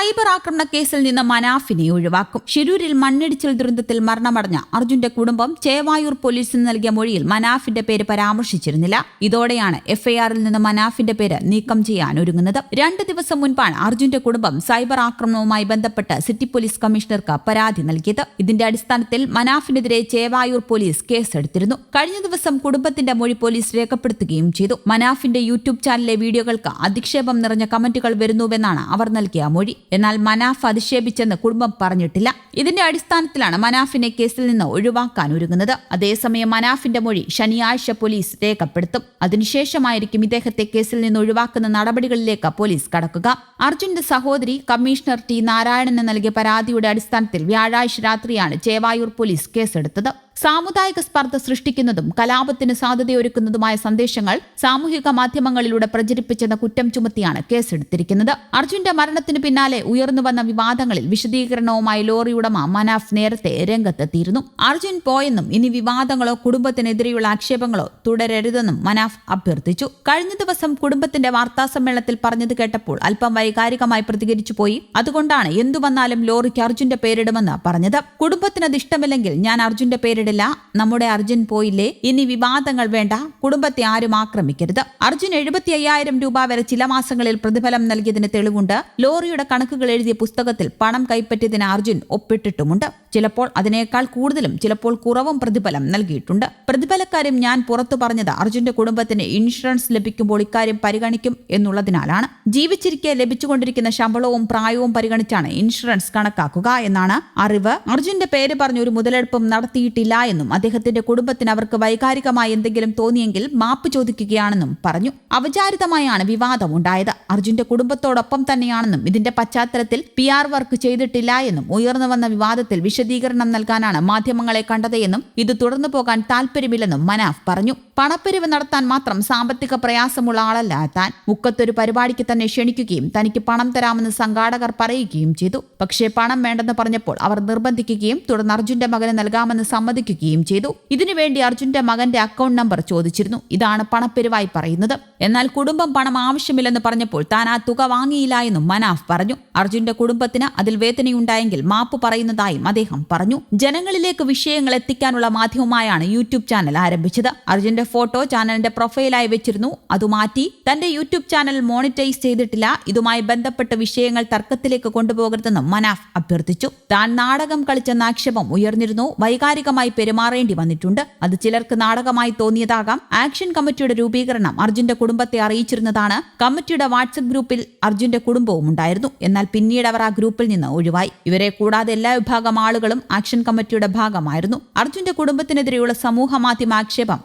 Cyber ആക്രമണ കേസിൽ നിന്ന് മനാഫിനെ ഒഴിവാക്കും. ഷിരൂരിൽ മണ്ണിടിച്ചിൽ ദുരന്തത്തിൽ മരണമടഞ്ഞ അർജുന്റെ കുടുംബം ചേവായൂർ പോലീസിന് നൽകിയ മൊഴിയിൽ മനാഫിന്റെ പേര് പരാമർശിച്ചിരുന്നില്ല. ഇതോടെയാണ് എഫ്ഐആറിൽ നിന്ന് മനാഫിന്റെ പേര് നീക്കം ചെയ്യാൻ ഒരുങ്ങുന്നത്. രണ്ട് ദിവസം മുൻപാണ് അർജുന്റെ കുടുംബം സൈബർ ആക്രമണവുമായി ബന്ധപ്പെട്ട് സിറ്റി പോലീസ് കമ്മീഷണർക്ക് പരാതി നൽകിയത്. ഇതിന്റെ അടിസ്ഥാനത്തിൽ മനാഫിനെതിരെ ചേവായൂർ പോലീസ് കേസെടുത്തിരുന്നു. കഴിഞ്ഞ ദിവസം കുടുംബത്തിന്റെ മൊഴി പോലീസ് രേഖപ്പെടുത്തുകയും ചെയ്തു. മനാഫിന്റെ യൂട്യൂബ് ചാനലിലെ വീഡിയോകൾക്ക് അധിക്ഷേപം നിറഞ്ഞ കമന്റുകൾ വരുന്നുവെന്നാണ് അവർ നൽകിയ മൊഴി. എന്നാൽ മനാഫ് അധിക്ഷേപിച്ചെന്ന് കുടുംബം പറഞ്ഞിട്ടില്ല. ഇതിന്റെ അടിസ്ഥാനത്തിലാണ് മനാഫിനെ കേസിൽ നിന്ന് ഒഴിവാക്കാൻ ഒരുങ്ങുന്നത്. അതേസമയം മനാഫിന്റെ മൊഴി ശനിയാഴ്ച പോലീസ് രേഖപ്പെടുത്തും. അതിനുശേഷമായിരിക്കും ഇദ്ദേഹത്തെ കേസിൽ നിന്ന് ഒഴിവാക്കുന്ന നടപടികളിലേക്ക് പോലീസ് കടക്കുക. അർജുന്റെ സഹോദരി കമ്മീഷണർ ടി നാരായണന് നൽകിയ പരാതിയുടെ അടിസ്ഥാനത്തിൽ വ്യാഴാഴ്ച രാത്രിയാണ് ചേവായൂർ പോലീസ് കേസെടുത്തത്. സാമുദായിക സ്പർദ്ധ സൃഷ്ടിക്കുന്നതും കലാപത്തിന് സാധ്യതയൊരുക്കുന്നതുമായ സന്ദേശങ്ങൾ സാമൂഹിക മാധ്യമങ്ങളിലൂടെ പ്രചരിപ്പിച്ചെന്ന കുറ്റം ചുമത്തിയാണ് കേസെടുത്തിരിക്കുന്നത്. അർജുന്റെ മരണത്തിന് പിന്നാലെ ഉയർന്നുവന്ന വിവാദങ്ങളിൽ വിശദീകരണവുമായി ലോറി ഉടമ മനാഫ് നേരത്തെ രംഗത്തെത്തിയിരുന്നു. അർജുൻ പോയെന്നും ഇനി വിവാദങ്ങളോ കുടുംബത്തിനെതിരെയുള്ള ആക്ഷേപങ്ങളോ തുടരരുതെന്നും മനാഫ് അഭ്യർത്ഥിച്ചു. കഴിഞ്ഞ ദിവസം കുടുംബത്തിന്റെ വാർത്താ സമ്മേളനത്തിൽ പറഞ്ഞത് കേട്ടപ്പോൾ അല്പം വൈകാരികമായി പ്രതികരിച്ചു പോയി. അതുകൊണ്ടാണ് എന്തു വന്നാലും ലോറിക്ക് അർജുന്റെ പേരിടുമെന്ന് പറഞ്ഞത്. കുടുംബത്തിനത് ഇഷ്ടമില്ലെങ്കിൽ ഞാൻ അർജുന്റെ പേരിടില്ല നമ്മുടെ അർജുൻ പോയില്ലേ? ഇനി വിവാദങ്ങൾ വേണ്ട. കുടുംബത്തെ ആരും ആക്രമിക്കരുത്. അർജുൻ എഴുപത്തി അയ്യായിരം രൂപ വരെ ചില മാസങ്ങളിൽ പ്രതിഫലം നൽകിയതിന് തെളിവുണ്ട്. ലോറിയുടെ കണക്കുകൾ എഴുതിയ പുസ്തകത്തിൽ പണം കൈപ്പറ്റിയതിന് അർജുൻ ഒപ്പിട്ടിട്ടുമുണ്ട്. ചിലപ്പോൾ അതിനേക്കാൾ കൂടുതലും ചിലപ്പോൾ കുറവും പ്രതിഫലം നൽകിയിട്ടുണ്ട്. പ്രതിഫലക്കാരും ഞാൻ പുറത്തു പറഞ്ഞത് അർജുന്റെ കുടുംബത്തിന് ഇൻഷുറൻസ് ലഭിക്കുമ്പോൾ ഇക്കാര്യം പരിഗണിക്കും എന്നുള്ളതിനാലാണ്. ജീവിച്ചിരിക്കെ ലഭിച്ചുകൊണ്ടിരിക്കുന്ന ശമ്പളവും പ്രായവും പരിഗണിച്ചാണ് ഇൻഷുറൻസ് കണക്കാക്കുക എന്നാണ് അറിവ്. അർജുന്റെ പേര് പറഞ്ഞ് ഒരു മുതലെടുപ്പും നടത്തിയിട്ടില്ല എന്നും അദ്ദേഹത്തിന്റെ കുടുംബത്തിന് അവർക്ക് വൈകാരികമായി എന്തെങ്കിലും തോന്നിയെങ്കിൽ മാപ്പ് ചോദിക്കുകയാണെന്നും പറഞ്ഞു. അവചാരിതമായാണ് വിവാദമുണ്ടായത്. അർജുന്റെ കുടുംബത്തോടൊപ്പം തന്നെയാണെന്നും ഇതിന്റെ പശ്ചാത്തലത്തിൽ പി ആർ വർക്ക് ചെയ്തിട്ടില്ല എന്നും ഉയർന്നു വന്ന വിവാദത്തിൽ വിശദീകരണം നൽകാനാണ് മാധ്യമങ്ങളെ കണ്ടതെന്നും ഇത് തുടർന്നു പോകാൻ താൽപര്യമില്ലെന്നും മനാഫ് പറഞ്ഞു പണപ്പിരിവ് നടത്താൻ മാത്രം സാമ്പത്തിക പ്രയാസമുള്ള ആളല്ല. താൻ മുക്കത്തൊരു പരിപാടിക്ക് തന്നെ ക്ഷണിക്കുകയും തനിക്ക് പണം തരാമെന്ന് സംഘാടകർ പറയുകയും ചെയ്തു. പക്ഷേ പണം വേണ്ടെന്ന് പറഞ്ഞപ്പോൾ അവർ നിർബന്ധിക്കുകയും തുടർന്ന് അർജുന്റെ മകന് നൽകാമെന്ന് സമ്മതിക്കുകയും ചെയ്തു. ഇതിനുവേണ്ടി അർജുന്റെ മകന്റെ അക്കൗണ്ട് നമ്പർ ചോദിച്ചിരുന്നു. ഇതാണ് പണപ്പെരുവായി പറയുന്നത്. എന്നാൽ കുടുംബം പണം ആവശ്യമില്ലെന്ന് പറഞ്ഞപ്പോൾ താൻ ആ തുക വാങ്ങിയില്ല എന്നും മനാഫ് പറഞ്ഞു. അർജുന്റെ കുടുംബത്തിന് അതിൽ വേദനയുണ്ടായെങ്കിൽ മാപ്പ് പറയുന്നതായും അദ്ദേഹം പറഞ്ഞു. ജനങ്ങളിലേക്ക് വിഷയങ്ങൾ എത്തിക്കാനുള്ള മാധ്യമമായാണ് യൂട്യൂബ് ചാനൽ ആരംഭിച്ചത്. അർജുന്റെ ഫോട്ടോ ചാനലിന്റെ പ്രൊഫൈലായി വെച്ചിരുന്നു. അത് മാറ്റി തന്റെ യൂട്യൂബ് ചാനൽ മോണിറ്റൈസ് ചെയ്തിട്ടില്ല. ഇതുമായി ബന്ധപ്പെട്ട വിഷയങ്ങൾ തർക്കത്തിലേക്ക് കൊണ്ടുപോകരുതെന്നും മനാഫ് അഭ്യർത്ഥിച്ചു. താൻ നാടകം കളിച്ചെന്ന ആക്ഷേപം ഉയർന്നിരുന്നു. വൈകാരികമായി പെരുമാറേണ്ടി വന്നിട്ടുണ്ട്. അത് ചിലർക്ക് നാടകമായി തോന്നിയതാകാം. ആക്ഷൻ കമ്മിറ്റിയുടെ രൂപീകരണം അർജുന്റെ കുടുംബത്തെ അറിയിച്ചിരുന്നതാണ്. കമ്മിറ്റിയുടെ വാട്സപ്പ് ഗ്രൂപ്പിൽ അർജുന്റെ കുടുംബവും ഉണ്ടായിരുന്നു. എന്നാൽ പിന്നീട് അവർ ആ ഗ്രൂപ്പിൽ നിന്ന് ഒഴിവായി. ഇവരെ കൂടാതെ എല്ലാ വിഭാഗം ആളുകളും ആക്ഷൻ കമ്മിറ്റിയുടെ ഭാഗമായിരുന്നു. അർജുന്റെ കുടുംബത്തിനെതിരെയുള്ള സമൂഹ മാധ്യമ ആക്ഷേപം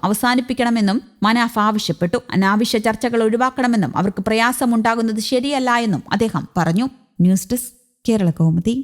അവസാനിപ്പിക്കണമെന്നും മനാഫ് ആവശ്യപ്പെട്ടു. അനാവശ്യ ചർച്ചകൾ ഒഴിവാക്കണമെന്നും അവർക്ക് പ്രയാസമുണ്ടാകുന്നത് ശരിയല്ല എന്നും അദ്ദേഹം പറഞ്ഞു. News desk Kerala Kaumudi